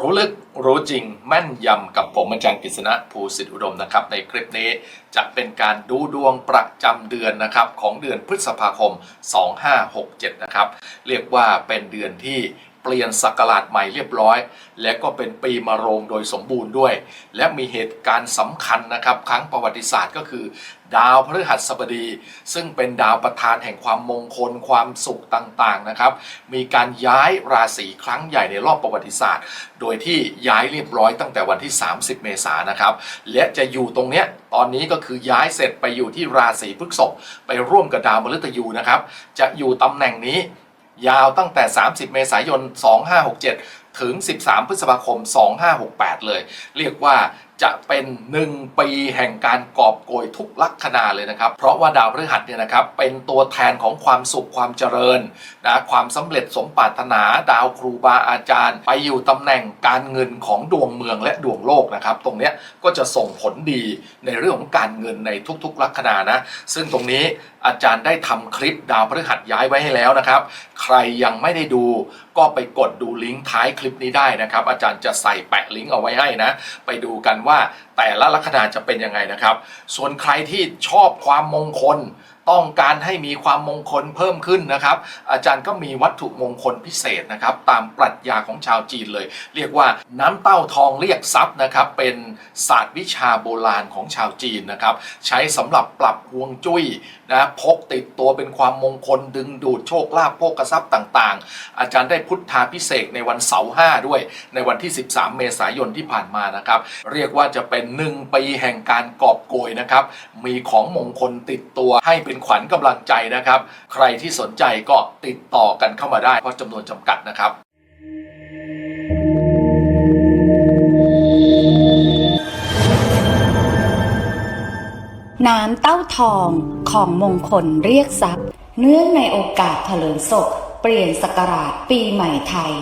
รู้ลึกรู้จริงแม่นยำกับผมอาจารย์กฤษณะภูสิทธิอุดมนะครับ ในคลิปนี้จะเป็นการดูดวงประจำเดือนนะครับของเดือนพฤษภาคม 2567 นะครับ เรียกว่าเป็นเดือนที่ เปลี่ยนศักราชใหม่เรียบร้อย และก็เป็นปีมะโรงโดยสมบูรณ์ด้วย และมีเหตุการณ์สำคัญนะครับ ครั้งประวัติศาสตร์ก็คือ ดาวพฤหัสบดี ซึ่งเป็นดาวประธานแห่งความมงคลความสุขต่างๆนะครับ มีการย้ายราศีครั้งใหญ่ในรอบประวัติศาสตร์ โดยที่ย้ายเรียบร้อยตั้งแต่วันที่ 30 เมษายนนะครับ และจะอยู่ตรงเนี้ยตอนนี้ก็คือย้ายเสร็จไปอยู่ที่ราศีพฤษภไปร่วมกับดาวมฤตยูนะครับ จะอยู่ตำแหน่งนี้ ยาวตั้งแต่ 30 เมษายน 2567 ถึง 13 พฤษภาคม 2568 เลย เรียกว่า จะเป็น 1 ปีแห่งการกอบโกยทุกลัคนาเลยนะครับ เพราะว่าดาวพฤหัสเนี่ยนะครับเป็นตัวแทนของความสุขความเจริญนะความสำเร็จสมปรารถนาดาวครูบาอาจารย์ ไปอยู่ตำแหน่งการเงินของดวงเมืองและดวงโลกนะครับ ตรงเนี้ยก็จะส่งผลดีในเรื่องของการเงินในทุกๆลัคนานะ ซึ่งตรงนี้อาจารย์ได้ทำคลิปดาวพฤหัสย้ายไว้ให้แล้วนะครับ ใครยังไม่ได้ดู ก็ไปกดดูลิงก์ท้ายคลิปนี้ได้นะครับ อาจารย์จะใส่แปะลิงก์เอาไว้ให้นะ ไปดูกันว่าแต่ละลัคนาจะเป็นยังไงนะครับ ส่วนใครที่ชอบความมงคล ต้องการให้มีความมงคลเพิ่มขึ้นนะครับ อาจารย์ก็มีวัตถุมงคลพิเศษนะครับ ตามปรัชญาของชาวจีนเลย เรียกว่าน้ำเต้าทองเรียกทรัพย์นะครับ เป็นศาสตร์วิชาโบราณของชาวจีนนะครับ ใช้สำหรับปรับฮวงจุ้ยนะพกติดตัวเป็นความมงคลดึงดูดโชคลาภโภคทรัพย์ต่างๆ อาจารย์ได้พุทธาพิเศษในวันเสาร์ห้าด้วย ในวันที่ 13 เมษายนที่ผ่านมานะครับ เรียกว่าจะเป็นหนึ่งปีแห่งการกอบโกยนะครับ มีของมงคลติดตัวให้เป็นขวัญกำลังใจนะครับ ใครที่สนใจก็ติดต่อกันเข้ามาได้ เพราะจำนวนจำกัดนะครับน้ำเต้าทองของมงคลเรียกทรัพย์ เนื่องในโอกาสเถลิงศก เปลี่ยนศักราชปีใหม่ไทย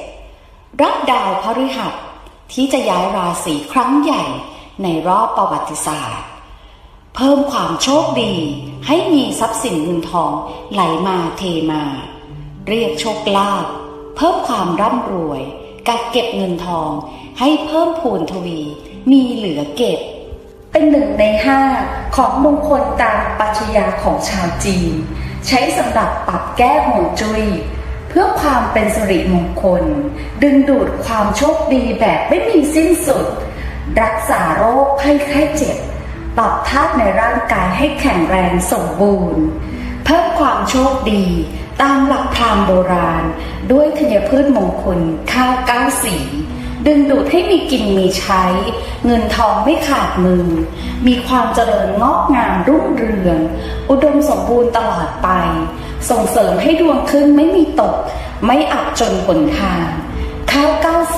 2567 รับดาวพฤหัสที่จะย้ายราศีครั้งใหญ่ในรอบประวัติศาสตร์ เพิ่มความโชคดี ให้มีทรัพย์สินเงินทองไหลมาเทมา เรียกโชคลาภเพิ่มความร่ำรวย กักเก็บเงินทอง ให้เพิ่มพูนทวี มีเหลือเก็บ เป็นหนึ่งในห้าของมงคลตามปรัชญาของชาวจีน ใช้สำหรับปรับแก้ห่วงจุย้ยเพื่อความเป็นสิริมงคล ดึงดูดความโชคดีแบบไม่มีสิ้นสุด รักษาโรคภัยไข้เจ็บ ปรับธาตุในร่างกายให้แข็งแรงสมบูรณ์ เพิ่มความโชคดีตามหลักพราหมณ์โบราณ ด้วยธัญพืชมงคลข้าวก้าสี ดึงดูดให้มีกินมีใช้ เงินทองไม่ขาดมือ มีความเจริญงอกงามรุ่งเรือง อุดมสมบูรณ์ตลอดไป ส่งเสริมให้ดวงขึ้นไม่มีตก ไม่อับจนผลทางข้าวเก้า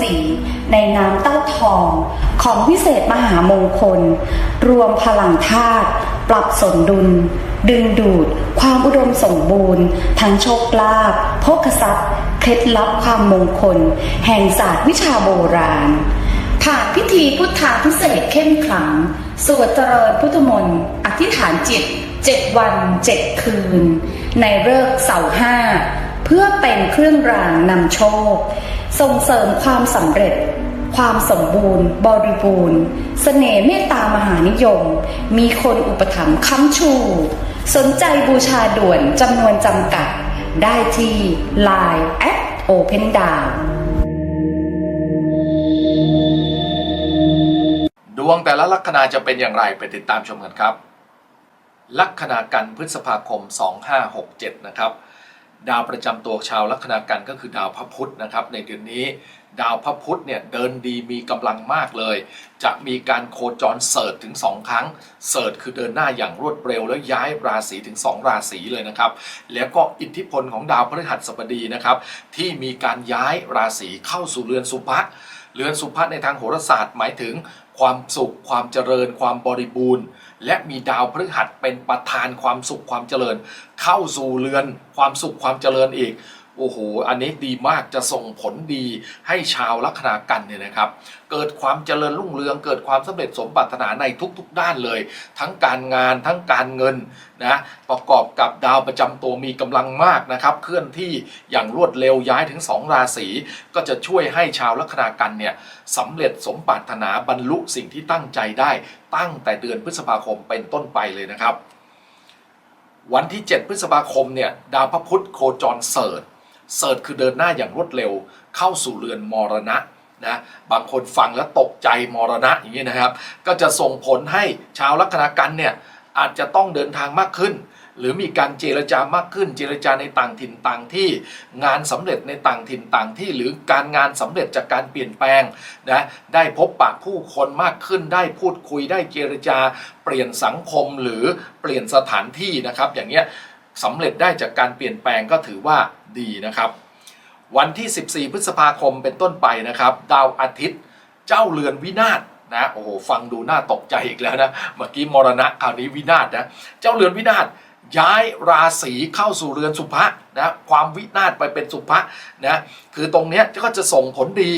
สี ในน้ำเต้าทอง ของวิเศษมหามงคล รวมพลังธาตุปรับสมดุล ดึงดูด ความอุดมสมบูรณ์ ทั้งโชคลาภโภคทรัพย์ เคล็ดลับความมงคล แห่งศาสตร์วิชาโบราณ ผ่านพิธีพุทธาพิเศษเข้มขลัง สวดเจริญพุทธมนต์อธิษฐานจิตเจ็ดวันเจ็ดคืน ในเลิกษ์เสาร์ห้า เพื่อเป็นเครื่องรางนำโชค ส่งเสริมความสำเร็จ ความสมบูรณ์ บริบูรณ์เสน่ห์เมตตามหานิยม มีคนอุปถัมภ์ค้ำชู สนใจบูชาด่วนจำนวนจำกัด ได้ที่ Line at Open Down ดวงแต่ละลัคนาจะเป็นอย่างไรไปติดตามชมกันครับ ลัคนากันพฤษภาคม 2567 นะครับ ดาวประจำตัวชาวลัคนากันก็คือดาวพระพุธนะครับในเดือนนี้ ดาวพระพุธเนี่ยเดินดีมีกำลังมากเลย จะมีการโคจรเสิร์ชถึง 2 ครั้ง เสิร์ชคือเดินหน้าอย่างรวดเร็ว แล้วย้ายราศีถึง 2 ราศีเลยนะครับ แล้วก็อิทธิพลของดาวพฤหัสบดีนะครับที่มีการย้ายราศีเข้าสู่เรือนสุภะเรือนสุภะในทางโหราศาสตร์หมายถึง ความสุข ความเจริญ ความบริบูรณ์ และมีดาวพฤหัสเป็นประธานความสุขความเจริญ เข้าสู่เรือนความสุขความเจริญอีก โอ้โห อันนี้ดีมากจะส่งผลดีให้ชาวลัคนากันเนี่ยนะครับ เกิดความเจริญรุ่งเรือง เกิดความสำเร็จสมปรารถนาในทุกๆ ด้านเลย ทั้งการงานทั้งการเงินนะประกอบกับดาวประจำตัวมีกำลังมากนะครับ เคลื่อนที่อย่างรวดเร็วย้ายถึง 2 ราศีก็จะช่วยให้ชาวลัคนากันเนี่ยสำเร็จสมปรารถนาบรรลุสิ่งที่ตั้งใจได้ ตั้งแต่เดือนพฤษภาคมเป็นต้นไปเลยนะครับ วันที่ 7 พฤษภาคมเนี่ยดาวพระพุธโคจรเสิร์ช เสิร์ชคือเดินหน้าอย่างรวดเร็ว เข้าสู่เรือนมรณะนะบางคนฟังแล้วตกใจมรณะอย่างนี้นะครับ ก็จะส่งผลให้ชาวลัคนากันเนี่ยอาจจะต้องเดินทางมากขึ้น หรือมีการเจรจามากขึ้น เจรจาในต่างถิ่นต่างที่งานสำเร็จในต่างถิ่นต่างที่ หรือการงานสำเร็จจากการเปลี่ยนแปลงนะได้พบปะผู้คนมากขึ้น ได้พูดคุยได้เจรจา เปลี่ยนสังคมหรือเปลี่ยนสถานที่นะครับ อย่างเงี้ย สำเร็จได้จากการเปลี่ยนแปลงก็ถือว่าดีนะครับ วันที่ 14 พฤษภาคมเป็นต้นไปนะครับ ดาวอาทิตย์เจ้าเรือนวินาศนะโอ้โหฟังดูน่าตกใจอีกแล้วนะเมื่อกี้มรณะคราวนี้วินาศนะเจ้าเรือนวินาศย้ายราศีเข้าสู่เรือนสุภะนะความวินาศไปเป็นสุภะนะคือตรงเนี้ยก็จะส่งผลดี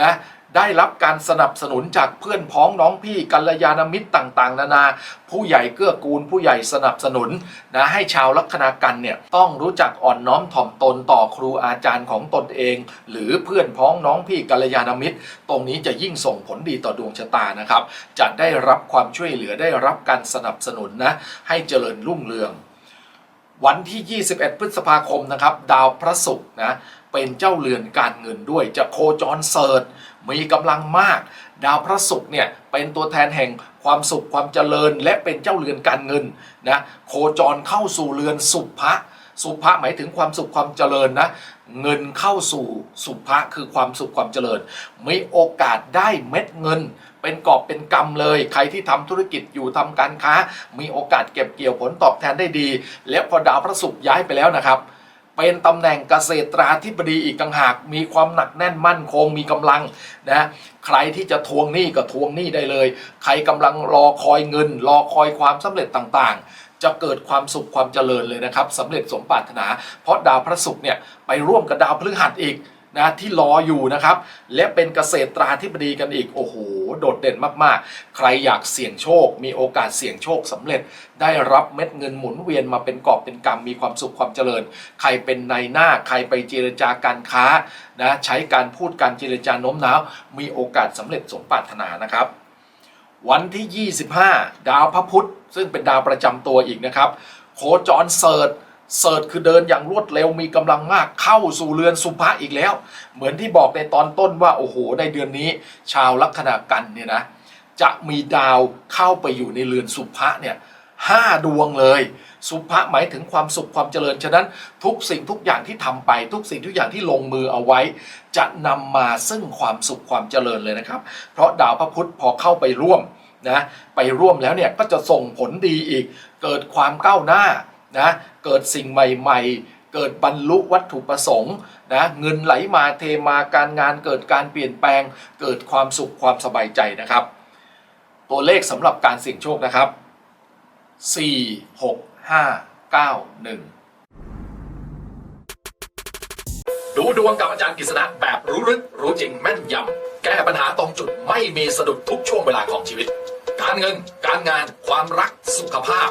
นะ ได้รับการสนับสนุนจากเพื่อนพ้องน้องพี่กัลยาณมิตรต่างๆ นานา ผู้ใหญ่เกื้อกูล ผู้ใหญ่สนับสนุนนะให้ชาวลัคนากันเนี่ยต้องรู้จักอ่อนน้อมถ่อมตนต่อครูอาจารย์ของตนเอง หรือเพื่อนพ้องน้องพี่กัลยาณมิตร ตรงนี้จะยิ่งส่งผลดีต่อดวงชะตานะครับ จะได้รับความช่วยเหลือได้รับการสนับสนุนนะให้เจริญรุ่งเรือง วันที่ 21 พฤษภาคมนะครับ ดาวพระศุกร์นะเป็นเจ้าเรือนการเงินด้วยจะโคจรเสิร์ชมีกำลังมาก ดาวพระศุกร์เนี่ยเป็นตัวแทนแห่งความสุขความเจริญ และเป็นเจ้าเรือนการเงินนะโคจรเข้าสู่เรือนสุภะสุภะหมายถึงความสุขความเจริญนะเงินเข้าสู่สุภะคือความสุขความเจริญ มีโอกาสได้เม็ดเงิน เป็นกอบเป็นกำเลย ใครที่ทำธุรกิจอยู่ทำการค้า มีโอกาสเก็บเกี่ยวผลตอบแทนได้ดี และพอดาวพระศุกร์ย้ายไปแล้วนะครับ เป็นตำแหน่งเกษตราธิบดีอีกต่างหาก มีความหนักแน่นมั่นคงมีกำลังนะใครที่จะทวงหนี้ก็ทวงหนี้ได้เลย ใครกำลังรอคอยเงิน รอคอยความสำเร็จต่างๆจะเกิดความสุขความเจริญเลยนะครับสำเร็จสมปรารถนา เพราะดาวพระศุกร์เนี่ยไปร่วมกับดาวพฤหัสอีก นะที่รออยู่นะครับ และเป็นเกษตราธิบดีกันอีก โอ้โห โดดเด่นมากๆ ใครอยากเสี่ยงโชค มีโอกาสเสี่ยงโชคสำเร็จ ได้รับเม็ดเงินหมุนเวียนมาเป็นกอบเป็นกำมีความสุขความเจริญ ใครเป็นนายหน้าใครไปเจรจาการค้านะใช้การพูดการเจรจาโน้มน้าว มีโอกาสสำเร็จสมปรารถนานะครับ วันที่ 25 ดาวพระพุธซึ่งเป็นดาวประจำตัวอีกนะครับ โคจรเสิร์ช เสิร์ชคือเดินอย่างรวดเร็วมีกำลังมากเข้าสู่เรือนสุภะอีกแล้ว เหมือนที่บอกในตอนต้นว่าโอ้โหในเดือนนี้ ชาวลัคนากันเนี่ยนะจะมีดาวเข้าไปอยู่ในเรือนสุภะเนี่ยห้าดวงเลย สุภะหมายถึงความสุขความเจริญ ฉะนั้นทุกสิ่งทุกอย่างที่ทำไป ทุกสิ่งทุกอย่างที่ลงมือเอาไว้ จะนำมาซึ่งความสุขความเจริญเลยนะครับ เพราะดาวพระพุธพอเข้าไปร่วมนะไปร่วมแล้วเนี่ยก็จะส่งผลดีอีก เกิดความก้าวหน้า นะเกิดสิ่งใหม่ๆ เกิดบรรลุวัตถุประสงค์นะเงินไหลมาเทมาการงานเกิดการเปลี่ยนแปลง เกิดความสุขความสบายใจนะครับ ตัวเลขสำหรับการเสี่ยงโชคนะครับ 4 6 5 9 1 ดูดวงกับอาจารย์กฤษณะแบบรู้ลึกรู้จริงแม่นยำแก้ปัญหาตรงจุดไม่มีสะดุดทุกช่วงเวลาของชีวิต การเงิน การงาน ความรักสุขภาพ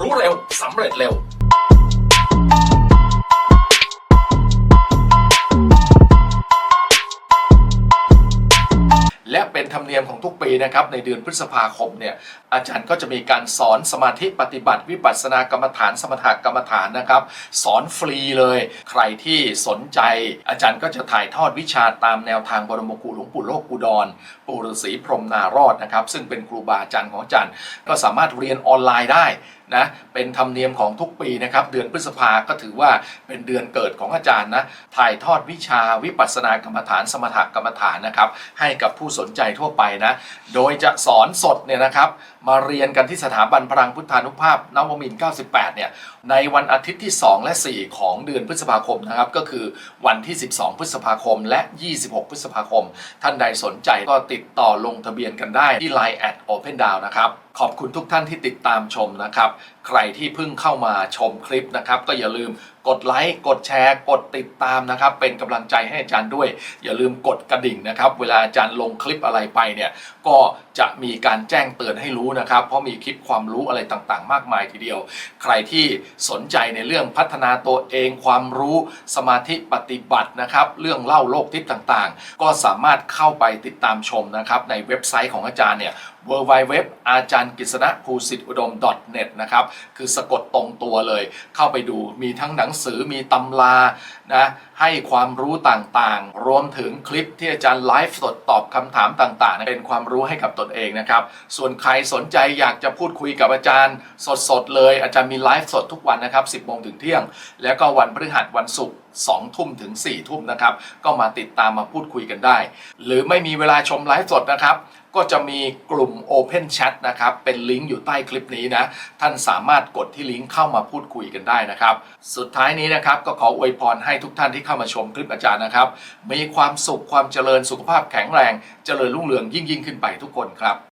รู้เร็วสำเร็จเร็วและเป็นธรรมเนียมของทุกปีนะครับในเดือนพฤษภาคมเนี่ยอาจารย์ก็จะมีการสอนสมาธิปฏิบัติวิปัสสนากรรมฐานสมถกรรมฐานนะครับ สอนฟรีเลย ใครที่สนใจ อาจารย์ก็จะถ่ายทอดวิชาตามแนวทางบรมครูหลวงปู่โลกอุดรปู่ฤาษีพรมนารอดนะครับ ซึ่งเป็นครูบาอาจารย์ของอาจารย์ก็สามารถเรียนออนไลน์ได้นะเป็นธรรมเนียมของทุกปีนะครับเดือนพฤษภาก็ถือว่าเป็นเดือนเกิดของอาจารย์นะถ่ายทอดวิชาวิปัสสนากรรมฐานสมถกรรมฐานนะครับให้กับผู้สนใจทั่วไปนะโดยจะสอนสดเนี่ยนะครับ มาเรียนกันที่สถาบันพลังพุทธานุภาพนวมินทร์98 เนี่ย ในวันอาทิตย์ที่ 2 และ 4 ของเดือนพฤษภาคมนะครับ ก็คือวันที่ 12 พฤษภาคม และ 26 พฤษภาคม ท่านใดสนใจก็ติดต่อลงทะเบียนกันได้ที่ Line at Open Down นะครับ ขอบคุณทุกท่านที่ติดตามชมนะครับ ใครที่เพิ่งเข้ามาชมคลิปนะครับ ก็อย่าลืมกดไลค์กดแชร์กดติดตามนะครับ เป็นกำลังใจให้อาจารย์ด้วย อย่าลืมกดกระดิ่งนะครับ เวลาอาจารย์ลงคลิปอะไรไปเนี่ยก็จะมีการแจ้งเตือนให้รู้นะครับ เพราะมีคลิปความรู้อะไรต่างๆ มากมายทีเดียว ใครที่สนใจในเรื่องพัฒนาตัวเองความรู้สมาธิปฏิบัตินะครับ เรื่องเล่าโลกทิพย์ต่างๆ ก็สามารถเข้าไปติดตามชมนะครับในเว็บไซต์ของอาจารย์เนี่ย w w w อาจารย์กฤษณะภูสิทธิอุดม .net นะครับ คือสะกดตรงตัวเลย เข้าไปดูมีทั้งหนังสือมีตำรานะให้ความรู้ต่างๆ รวมถึงคลิปที่อาจารย์ไลฟ์สดตอบคำถามต่างๆ เป็นความรู้ให้กับตนเองนะครับ ส่วนใครสนใจอยากจะพูดคุยกับอาจารย์สดๆเลย อาจารย์มีไลฟ์สดทุกวันนะครับ 10โมงถึงเที่ยง แล้วก็วันพฤหัสวันศุกร์2ทุ่มถึง4ทุ่มนะครับ ก็มาติดตามมาพูดคุยกันได้ หรือไม่มีเวลาชมไลฟ์สดนะครับ ก็จะมีกลุ่ม Open Chat นะครับ เป็นลิงก์อยู่ใต้คลิปนี้นะ ท่านสามารถกดที่ลิงก์เข้ามาพูดคุยกันได้นะครับ สุดท้ายนี้นะครับ ก็ขออวยพรให้ทุกท่านที่เข้ามาชมคลิปอาจารย์นะครับ มีความสุขความเจริญสุขภาพแข็งแรง เจริญรุ่งเรืองยิ่งยิ่งขึ้นไปทุกคนครับ